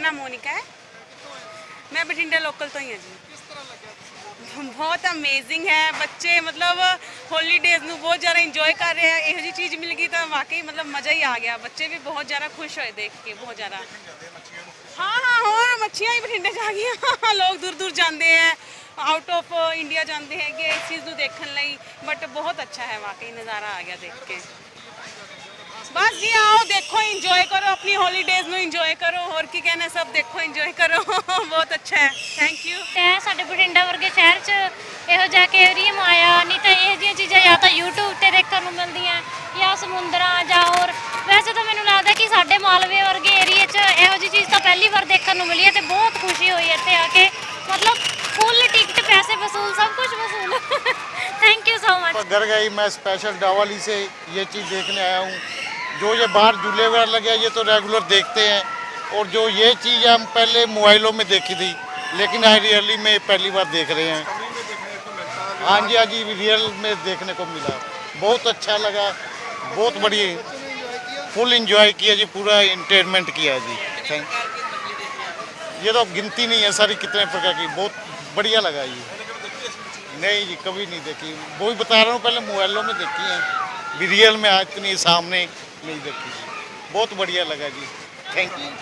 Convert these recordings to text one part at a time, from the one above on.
ਨਾਮ ਮੋਨਿਕਾ ਹੈ। ਮੈਂ ਬਠਿੰਡਾ ਲੋਕਲ ਤੋਂ ਹੀ ਹਾਂ ਜੀ। ਕਿਸ ਤਰ੍ਹਾਂ ਲੱਗਿਆ ਬਹੁਤ ਅਮੇਜ਼ਿੰਗ ਹੈ। ਬੱਚੇ ਮਤਲਬ ਹੌਲੀਡੇਜ਼ ਨੂੰ ਬਹੁਤ ਜ਼ਿਆਦਾ ਇੰਜੋਏ ਕਰ ਰਹੇ ਆ। ਇਹੋ ਜੀ ਚੀਜ਼ ਮਿਲ ਗਈ ਤਾਂ ਵਾਕਈ ਮਤਲਬ ਮਜ਼ਾ ਹੀ ਆ ਗਿਆ। ਬੱਚੇ ਵੀ ਬਹੁਤ ਜ਼ਿਆਦਾ ਖੁਸ਼ ਹੋਏ ਦੇਖ ਕੇ ਬਹੁਤ ਜ਼ਿਆਦਾ। ਹਾਂ ਹਾਂ ਹੋਰ ਮੱਛੀਆਂ ਹੀ ਬਠਿੰਡੇ 'ਚ ਆ ਗਈਆਂ। ਲੋਕ ਦੂਰ ਦੂਰ ਜਾਂਦੇ ਆ। ਆਊਟ ਆਫ ਇੰਡੀਆ ਜਾਂਦੇ ਹੈਗੇ ਇਸ ਚੀਜ਼ ਨੂੰ ਦੇਖਣ ਲਈ। ਬਟ ਬਹੁਤ ਅੱਛਾ ਹੈ। ਵਾਕਈ ਨਜ਼ਾਰਾ ਆ ਗਿਆ ਦੇਖ ਕੇ। ਬਸ ਜੀ ਆਓ ਦੇਖੋ ਇੰਜੋਏ ਕਰੋ ਆਪਣੀ ਹੌਲੀਡੇਜ਼ ਨੂੰ ਇੰਜੋਏ ਕਰੋ ਹੋਰ ਕੀ ਕਹਿਣਾ ਸਭ ਦੇਖੋ ਇੰਜੋਏ ਕਰੋ ਬਹੁਤ ਅੱਛਾ ਹੈ ਥੈਂਕ ਯੂ ਤੇ ਸਾਡੇ ਬਠਿੰਡਾ ਵਰਗੇ ਸ਼ਹਿਰ 'ਚ ਇਹੋ ਜਿਹਾ ਕੇਰੀਅਮ ਆਇਆ ਨਹੀਂ ਤਾਂ ਇਹ ਜਿਹੀਆਂ ਚੀਜ਼ਾਂ ਜਾਂ ਤਾਂ YouTube ਤੇ ਦੇਖਣ ਨੂੰ ਮਿਲਦੀਆਂ ਜਾਂ ਸਮੁੰਦਰਾਂ ਜਾਂ ਹੋਰ ਵੈਸੇ ਤਾਂ ਮੈਨੂੰ ਲੱਗਦਾ ਕਿ ਸਾਡੇ ਮਾਲਵੇ ਵਰਗੇ ਏਰੀਆ 'ਚ ਇਹੋ ਜਿਹੀ ਚੀਜ਼ ਤਾਂ ਪਹਿਲੀ ਵਾਰ ਦੇਖਣ ਨੂੰ ਮਿਲੀ ਹੈ ਤੇ ਬਹੁਤ ਖੁਸ਼ੀ ਹੋਈ ਇੱਥੇ ਆ ਕੇ ਮਤਲਬ ਫੁੱਲ ਟਿਕਟ ਪੈਸੇ ਵਸੂਲ सब कुछ वसूल थैंक यू सो मच घर गई मैं स्पेशल डावाली से ये चीज़ देखने आया हूँ जो ये बाहर झूले वगैरह लगे ये तो रेगुलर देखते हैं। और जो ये चीज़ हम पहले मोबाइलों में देखी थी, लेकिन आज रियली में पहली बार देख रहे हैं। हाँ जी हाँ जी रियल में देखने को मिला। बहुत अच्छा लगा, बहुत बढ़िया। फुल इंजॉय किया जी, पूरा इंटरटेनमेंट किया जी। थैंक ये तो गिनती नहीं है, सारी कितने प्रकार की, बहुत बढ़िया लगा ये। नहीं जी, कभी नहीं देखी। वो भी बता रहा हूँ, पहले मोबाइलों में देखी है। रियल में आज इतनी सामने नहीं देखी बहुत बढ़िया लगा जी थैंक यू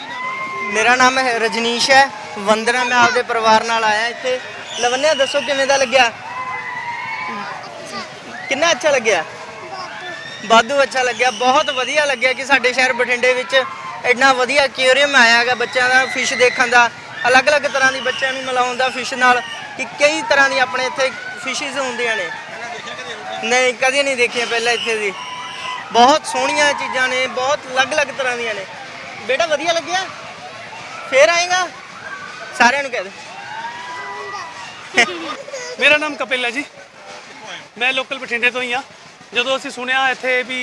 ਮੇਰਾ ਨਾਮ ਹੈ ਰਜਨੀਸ਼ ਹੈ ਵੰਦਨਾ ਮੈਂ ਆਪਦੇ ਪਰਿਵਾਰ ਨਾਲ ਆਇਆ ਇੱਥੇ ਲਵੰਨਿਆ ਦੱਸੋ ਕਿਵੇਂ ਦਾ ਲੱਗਿਆ ਕਿੰਨਾ ਅੱਛਾ ਲੱਗਿਆ ਬਾਦੂ ਅੱਛਾ ਲੱਗਿਆ ਬਹੁਤ ਵਧੀਆ ਲੱਗਿਆ ਕਿ ਸਾਡੇ ਸ਼ਹਿਰ ਬਠਿੰਡੇ ਵਿੱਚ ਇੰਨਾ ਵਧੀਆ ਐਕੁਆਰੀਅਮ ਆਇਆ ਹੈਗਾ ਬੱਚਿਆਂ ਦਾ ਫਿਸ਼ ਦੇਖਣ ਦਾ ਅਲੱਗ-ਅਲੱਗ ਤਰ੍ਹਾਂ ਦੀ ਬੱਚਿਆਂ ਨੂੰ ਮਿਲਾਉਣ ਦਾ ਫਿਸ਼ ਨਾਲ ਕਿ ਕਈ ਤਰ੍ਹਾਂ ਦੀ ਆਪਣੇ ਇੱਥੇ ਫਿਸ਼ਿਸ ਹੁੰਦੀਆਂ ਨੇ ਨਹੀਂ ਕਦੇ ਨਹੀਂ ਦੇਖੀਆਂ ਪਹਿਲਾਂ ਇੱਥੇ ਦੀ ਬਹੁਤ ਸੋਹਣੀਆਂ ਚੀਜ਼ਾਂ ਨੇ, ਬਹੁਤ ਅਲੱਗ-ਅਲੱਗ ਤਰ੍ਹਾਂ ਦੀਆਂ ਨੇ। ਬੇਟਾ ਵਧੀਆ ਲੱਗਿਆ? ਫੇਰ ਆਏਗਾ? ਸਾਰਿਆਂ ਨੂੰ ਕਹਿ ਦੇ। ਮੇਰਾ ਨਾਮ ਕਪਿਲ ਹੈ ਜੀ। ਮੈਂ ਲੋਕਲ ਬਠਿੰਡੇ ਤੋਂ ਹੀ ਆ ਜਦੋਂ ਅਸੀਂ ਸੁਣਿਆ ਇੱਥੇ ਵੀ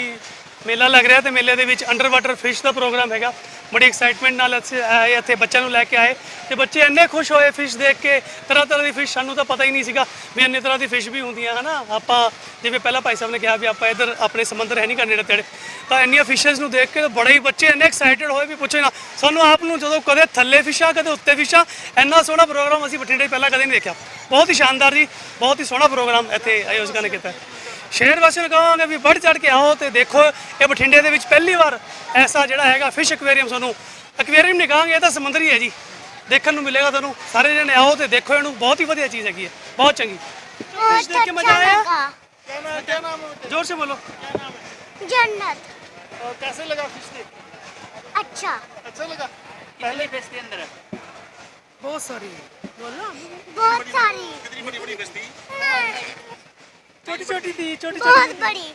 ਮੇਲਾ ਲੱਗ ਰਿਹਾ ਤੇ ਮੇਲੇ ਦੇ ਵਿੱਚ ਅੰਡਰ ਵਾਟਰ ਫਿਸ਼ ਦਾ ਪ੍ਰੋਗਰਾਮ ਹੈਗਾ ਬੜੀ ਐਕਸਾਈਟਮੈਂਟ ਨਾਲ ਅਸੀਂ ਆਏ, ਇੱਥੇ ਬੱਚਿਆਂ ਨੂੰ ਲੈ ਕੇ ਆਏ ਤੇ ਬੱਚੇ ਇੰਨੇ ਖੁਸ਼ ਹੋਏ ਫਿਸ਼ ਦੇਖ ਕੇ। ਤਰ੍ਹਾਂ ਤਰ੍ਹਾਂ ਦੀ ਫਿਸ਼ ਸਾਨੂੰ ਤਾਂ ਪਤਾ ਹੀ ਨਹੀਂ ਸੀਗਾ ਵੀ ਇੰਨੇ ਤਰ੍ਹਾਂ ਦੀ ਫਿਸ਼ ਵੀ ਹੁੰਦੀਆਂ, ਹਨਾ? ਆਪਾਂ ਜਿਵੇਂ ਪਹਿਲਾਂ ਭਾਈ ਸਾਹਿਬ ਨੇ ਕਿਹਾ ਵੀ ਆਪਾਂ ਇੱਧਰ ਆਪਣੇ ਸਮੁੰਦਰ ਹੈ ਨਹੀਂ ਕਰਨੇ ਤੇੜੇ ਤਾਂ ਇੰਨੀਆਂ ਫਿਸ਼ਸ ਨੂੰ ਦੇਖ ਕੇ ਬੜੇ ਹੀ ਬੱਚੇ ਇੰਨੇ ਐਕਸਾਈਟਡ ਹੋਏ ਵੀ ਪੁੱਛੇ ਨਾ, ਸਾਨੂੰ ਆਪ ਨੂੰ ਜਦੋਂ ਕਦੇ ਥੱਲੇ ਫਿਸ਼ਾਂ ਕਦੇ ਉੱਤੇ ਫਿਸ਼ਾਂ ਇੰਨਾ ਸੋਹਣਾ ਪ੍ਰੋਗਰਾਮ ਅਸੀਂ ਬਠਿੰਡੇ ਪਹਿਲਾਂ ਕਦੇ ਨਹੀਂ ਦੇਖਿਆ। ਬਹੁਤ ਹੀ ਸ਼ਾਨਦਾਰ ਜੀ, ਬਹੁਤ ਹੀ ਸੋਹਣਾ ਪ੍ਰੋਗਰਾਮ ਇੱਥੇ ਆਯੋਜਕਾਂ ਨੇ ਕੀਤਾ। ਸ਼ਹਿਰ ਵਾਸੀਆਂ ਨੂੰ ਕਹਾਂਗੇ ਵੀ ਵੱਧ ਚੜ ਕੇ ਆਓ ਤੇ ਦੇਖੋ ਇਹ ਬਠਿੰਡੇ ਦੇ ਵਿੱਚ ਪਹਿਲੀ ਵਾਰ ਐਸਾ ਜਿਹੜਾ ਹੈਗਾ ਫਿਸ਼ ਐਕਵੇਰੀਅਮ ਸਾਨੂੰ ਐਕਵੇਰੀਅਮ ਨਹੀਂ ਕਹਾਂਗੇ ਇਹ ਤਾਂ ਸਮੁੰਦਰੀ ਹੈ ਜੀ ਦੇਖਣ ਨੂੰ ਮਿਲੇਗਾ ਤੁਹਾਨੂੰ ਸਾਰੇ ਜਣੇ ਆਓ ਤੇ ਦੇਖੋ ਇਹਨੂੰ ਬਹੁਤ ਹੀ ਵਧੀਆ ਚੀਜ਼ ਹੈਗੀ ਹੈ ਬਹੁਤ ਚੰਗੀ ਫਿਸ਼ ਦੇਖ ਕੇ ਮਜ਼ਾ ਆਇਆ क्या नाम क्या नाम है बच्चे? ਜ਼ੋਰ ਸੇ ਬੋਲੋ जन्नत और कैसे लगा फिश देख अच्छा अच्छा लगा ਪਹਿਲੇ ਫਿਸ਼ ਦੇ ਅੰਦਰ ਬਹੁਤ ਸਾਰੀ बहुत सारी कितनी बड़ी बड़ी फिश थी ਛੋਟੀ ਛੋਟੀ ਦੀ ਛੋਟੀ बहुत बड़ी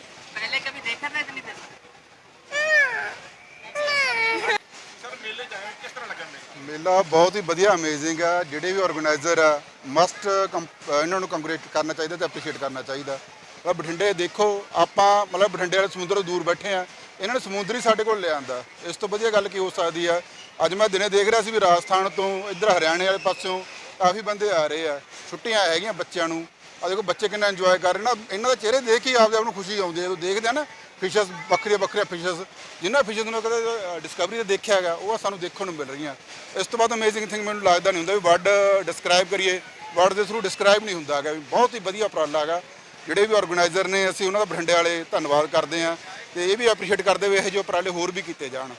सर मेले जाए किस तरह लगा मेला ਮੇਲਾ ਬਹੁਤ ਹੀ ਵਧੀਆ ਅਮੇਜ਼ਿੰਗ ਆ ਜਿਹੜੇ ਵੀ ਆਰਗੇਨਾਈਜ਼ਰ ਆ ਮਸਟ ਇਹਨਾਂ ਨੂੰ ਕੰਗ੍ਰੈਟ ਕਰਨਾ ਚਾਹੀਦਾ ਤੇ ਐਪਰੀਸ਼ੀਏਟ ਕਰਨਾ ਚਾਹੀਦਾ ਆ ਬਠਿੰਡੇ ਦੇਖੋ ਆਪਾਂ ਮਤਲਬ ਬਠਿੰਡੇ ਵਾਲੇ ਸਮੁੰਦਰ ਤੋਂ ਦੂਰ ਬੈਠੇ ਆ ਇਹਨਾਂ ਨੇ ਸਮੁੰਦਰੀ ਸਾਡੇ ਕੋਲ ਲਿਆਂਦਾ ਇਸ ਤੋਂ ਵਧੀਆ ਗੱਲ ਕੀ ਹੋ ਸਕਦੀ ਆ ਅੱਜ ਮੈਂ ਦਿਨੇ ਦੇਖ ਰਿਹਾ ਸੀ ਵੀ ਰਾਜਸਥਾਨ ਤੋਂ ਇੱਧਰ ਹਰਿਆਣੇ ਵਾਲੇ ਪਾਸਿਓਂ ਕਾਫੀ ਬੰਦੇ ਆ ਰਹੇ ਆ ਛੁੱਟੀਆਂ ਹੈਗੀਆਂ ਬੱਚਿਆਂ ਨੂੰ ਆ ਦੇਖੋ ਬੱਚੇ ਕਿੰਨਾ ਇੰਜੋਏ ਕਰ ਰਹੇ ਨਾ। ਇਹਨਾਂ ਦੇ ਚਿਹਰੇ ਦੇਖ ਹੀ ਆਪਦੇ ਆਪ ਨੂੰ ਖੁਸ਼ੀ ਆਉਂਦੀ ਹੈ। ਜਦੋਂ ਦੇਖਦੇ ਆ ਨਾ ਫਿਸ਼ਸ ਵੱਖਰੇ ਵੱਖਰੇ ਫਿਸ਼ਸ ਜਿੰਨਾ ਫਿਸ਼ਸ ਨੂੰ ਕਦੇ ਡਿਸਕਵਰੀ ਤੇ ਦੇਖਿਆ ਹੈਗਾ ਉਹ ਸਾਨੂੰ ਦੇਖਣ ਨੂੰ ਮਿਲ ਰਹੀਆਂ। ਇਸ ਤੋਂ ਬਾਅਦ ਅਮੇਜ਼ਿੰਗ ਥਿੰਗ ਮੈਨੂੰ ਲੱਗਦਾ ਨਹੀਂ ਹੁੰਦਾ ਵੀ ਵਰਡ ਡਿਸਕ੍ਰਾਈਬ ਕਰੀਏ। ਵਰਡ ਦੇ ਥਰੂ ਡਿਸਕ੍ਰਾਈਬ ਨਹੀਂ ਹੁੰਦਾ ਹੈਗਾ। ਬਹੁਤ ਹੀ ਵਧੀਆ ਉਪਰਾਲਾ ਹੈਗਾ। ਜਿਹੜੇ ਵੀ ਆਰਗੇਨਾਈਜ਼ਰ ਨੇ ਅਸੀਂ ਉਹਨਾਂ ਦਾ ਬਠਿੰਡੇ ਵਾਲੇ ਧੰਨਵਾਦ ਕਰਦੇ ਆ ਤੇ ਇਹ ਵੀ ਅਪਰੀਸ਼ੀਏਟ ਕਰਦੇ ਹੋਏ ਇਹੋ ਜਿਹੇ ਉਪਰਾਲੇ ਹੋਰ ਵੀ ਕੀਤੇ ਜਾਣ।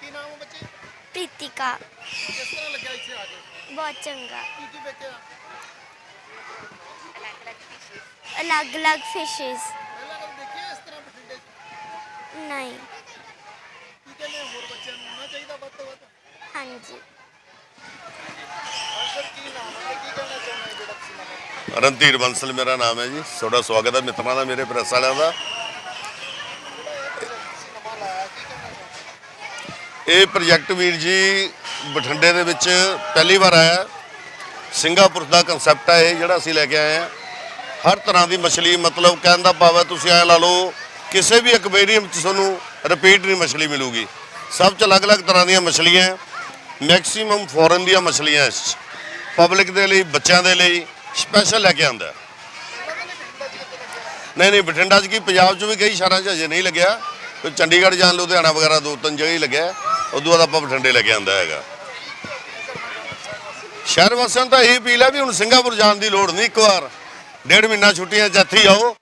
ਕੀ ਨਾਮ ਹੈ ਬੱਚੇ? ਪ੍ਰੀਤਿਕਾ। ਕਿਸ ਤਰ੍ਹਾਂ ਲੱਗਿਆ ਇੱਥੇ ਆ ਕੇ? ਬਹੁਤ ਚੰਗਾ। ਕੀ ਕੀ ਵੇਖਿਆ? ਅਲੱਗ-ਅਲੱਗ ਫਿਸ਼ਸ ਨਹੀਂ। ਰਣਧੀਰ ਬੰਸਲ ਮੇਰਾ ਨਾਮ ਹੈ ਜੀ। ਤੁਹਾਡਾ ਸਵਾਗਤ ਹੈ ਮਿੱਤਰਾਂ ਦਾ, ਮੇਰੇ ਪ੍ਰੈਸ ਵਾਲਿਆਂ ਦਾ। ਇਹ ਪ੍ਰੋਜੈਕਟ ਵੀਰ ਜੀ ਬਠਿੰਡੇ ਦੇ ਵਿੱਚ ਪਹਿਲੀ ਵਾਰ ਆਇਆ। ਸਿੰਗਾਪੁਰ ਦਾ ਕਨਸੈਪਟ ਹੈ ਇਹ, ਜਿਹੜਾ ਅਸੀਂ ਲੈ ਕੇ ਆਏ ਹਾਂ। ਹਰ ਤਰ੍ਹਾਂ ਦੀ ਮਛਲੀ, ਮਤਲਬ ਕਹਿਣ ਦਾ ਭਾਵ ਹੈ ਤੁਸੀਂ ਐ ਲਾ ਲਓ, ਕਿਸੇ ਵੀ ਐਕਵੇਰੀਅਮ 'ਚ ਤੁਹਾਨੂੰ ਰਿਪੀਟ ਨਹੀਂ ਮਛਲੀ ਮਿਲੂਗੀ। ਸਭ 'ਚ ਅਲੱਗ-ਅਲੱਗ ਤਰ੍ਹਾਂ ਦੀਆਂ ਮਛਲੀਆਂ ਹੈ। ਮੈਕਸਿਮਮ ਫੋਰਨ ਦੀਆਂ ਮਛਲੀਆਂ ਇਸ 'ਚ। ਪਬਲਿਕ ਦੇ ਲਈ, ਬੱਚਿਆਂ ਦੇ ਲਈ ਸਪੈਸ਼ਲ ਲੈ ਕੇ ਆਂਦਾ ਨਹੀਂ ਨਹੀਂ, ਬਠਿੰਡਾ 'ਚ ਕੀ, ਪੰਜਾਬ 'ਚ ਵੀ ਕਈ ਸ਼ਹਿਰਾਂ 'ਚ ਅਜੇ ਨਹੀਂ ਲੱਗਿਆ। ਚੰਡੀਗੜ੍ਹ ਜਾਂ ਲੁਧਿਆਣਾ ਵਗੈਰਾ ਦੋ ਤਿੰਨ ਜਗ੍ਹਾ ਹੀ ਲੱਗਿਆ ਹੈ। ਉਦੋਂ ਬਾਅਦ ਆਪਾਂ ਬਠਿੰਡੇ ਲੈ ਕੇ ਆਂਦਾ ਹੈਗਾ। ਸ਼ਹਿਰ ਵਾਸੀਆਂ ਨੂੰ ਤਾਂ ਇਹੀ ਅਪੀਲ ਹੈ ਵੀ ਹੁਣ ਸਿੰਗਾਪੁਰ ਜਾਣ ਦੀ ਲੋੜ ਨਹੀਂ, ਇੱਕ ਵਾਰ। ਡੇਢ ਮਹੀਨਾ ਛੁੱਟੀਆਂ 'ਚ ਇੱਥੇ ਹੀ ਆਓ।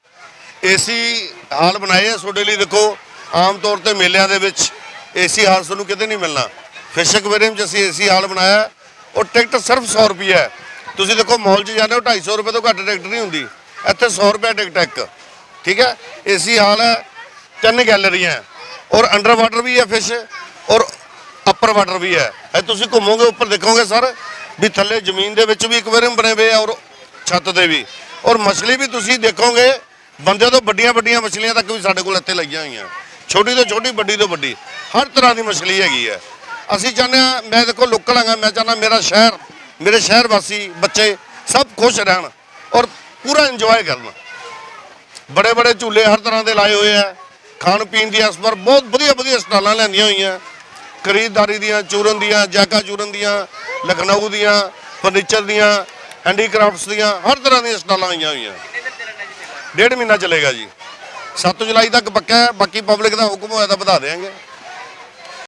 ਏਸੀ ਹਾਲ ਬਣਾਏ ਆ ਤੁਹਾਡੇ ਲਈ। ਦੇਖੋ, ਆਮ ਤੌਰ ਤੇ ਮੇਲਿਆਂ ਦੇ ਵਿੱਚ ਏਸੀ ਹਾਲ ਤੁਹਾਨੂੰ ਕਿਤੇ ਨਹੀਂ ਮਿਲਣਾ। ਫਿਸ਼ ਐਕਵੇਰੀਅਮ 'ਚ ਅਸੀਂ ਏਸੀ ਹਾਲ ਬਣਾਇਆ। ਉਹ ਟਿਕਟ ਸਿਰਫ 100 ਰੁਪਏ ਹੈ। ਤੁਸੀਂ ਦੇਖੋ, ਮਾਲ 'ਚ ਜਾਂਦੇ ਹੋ 250 ਰੁਪਏ ਤੋਂ ਘੱਟ ਟਿਕਟ ਨਹੀਂ ਹੁੰਦੀ। ਇੱਥੇ 100 ਰੁਪਏ ਟਿਕਟ ਇੱਕ। ਠੀਕ ਹੈ? ਏਸੀ ਹਾਲ ਹੈ, ਤਿੰਨ ਗੈਲਰੀਆਂ ਔਰ ਅੰਡਰ ਵਾਟਰ ਵੀ ਹੈ ਫਿਸ਼ ਔਰ ਅੱਪਰ ਵਾਟਰ ਵੀ ਹੈ। ਇਹ ਤੁਸੀਂ ਘੁੰਮੋਗੇ, ਉੱਪਰ ਦੇਖੋਗੇ ਸਰ, ਵੀ ਥੱਲੇ ਜ਼ਮੀਨ ਦੇ ਵਿੱਚ ਵੀ ਐਕਵੇਰੀਅਮ ਬਣੇ ਹੋਏ ਆ ਔਰ ਛੱਤ ਤੇ ਵੀ। ਔਰ ਮਛਲੀ ਵੀ ਤੁਸੀਂ ਦੇਖੋਗੇ, ਬੰਦੇ ਤੋਂ ਵੱਡੀਆਂ ਵੱਡੀਆਂ ਮਛਲੀਆਂ ਤੱਕ ਵੀ ਸਾਡੇ ਕੋਲ ਇੱਥੇ ਲੱਗੀਆਂ ਹੋਈਆਂ। ਛੋਟੀ ਤੋਂ ਛੋਟੀ, ਵੱਡੀ ਤੋਂ ਵੱਡੀ। ਹਰ ਤਰ੍ਹਾਂ ਦੀ ਮਛਲੀ ਹੈਗੀ ਹੈ। ਅਸੀਂ ਚਾਹੁੰਦੇ ਹਾਂ, ਮੈਂ ਦੇਖੋ ਲੋਕਲ ਹਾਂਗਾ, ਮੈਂ ਚਾਹੁੰਦਾ ਮੇਰਾ ਸ਼ਹਿਰ, ਮੇਰੇ ਸ਼ਹਿਰ ਵਾਸੀ, ਬੱਚੇ ਸਭ ਖੁਸ਼ ਰਹਿਣ ਔਰ ਪੂਰਾ ਇੰਜੋਏ ਕਰਨ। ਬੜੇ ਬੜੇ ਝੂਲੇ ਹਰ ਤਰ੍ਹਾਂ ਦੇ ਲਾਏ ਹੋਏ ਆ। ਖਾਣ ਪੀਣ ਦੀਆਂ ਇਸ ਵਾਰ ਬਹੁਤ ਵਧੀਆ ਵਧੀਆ ਸਟਾਲਾਂ ਲੈਂਦੀਆਂ ਹੋਈਆਂ। ਖਰੀਦਦਾਰੀ ਦੀਆਂ, ਚੂਰਨ ਦੀਆਂ ਜਾਕਾ ਚੂਰਨ ਦੀਆਂ, ਲਖਨਊ ਦੀਆਂ, ਫਰਨੀਚਰ ਦੀਆਂ ਹੈਂਡੀਕ੍ਰਾਫਟਸ ਦੀਆਂ ਹਰ ਤਰ੍ਹਾਂ ਦੀਆਂ ਸਟਾਲਾਂ ਆਈਆਂ ਹੋਈਆਂ। ਡੇਢ ਮਹੀਨਾ ਚੱਲੇਗਾ ਜੀ। 7 ਜੁਲਾਈ ਤੱਕ ਪੱਕਾ ਹੈ, ਬਾਕੀ ਪਬਲਿਕ ਦਾ ਹੁਕਮ ਹੋਇਆ ਤਾਂ ਵਧਾ ਦੇਵਾਂਗੇ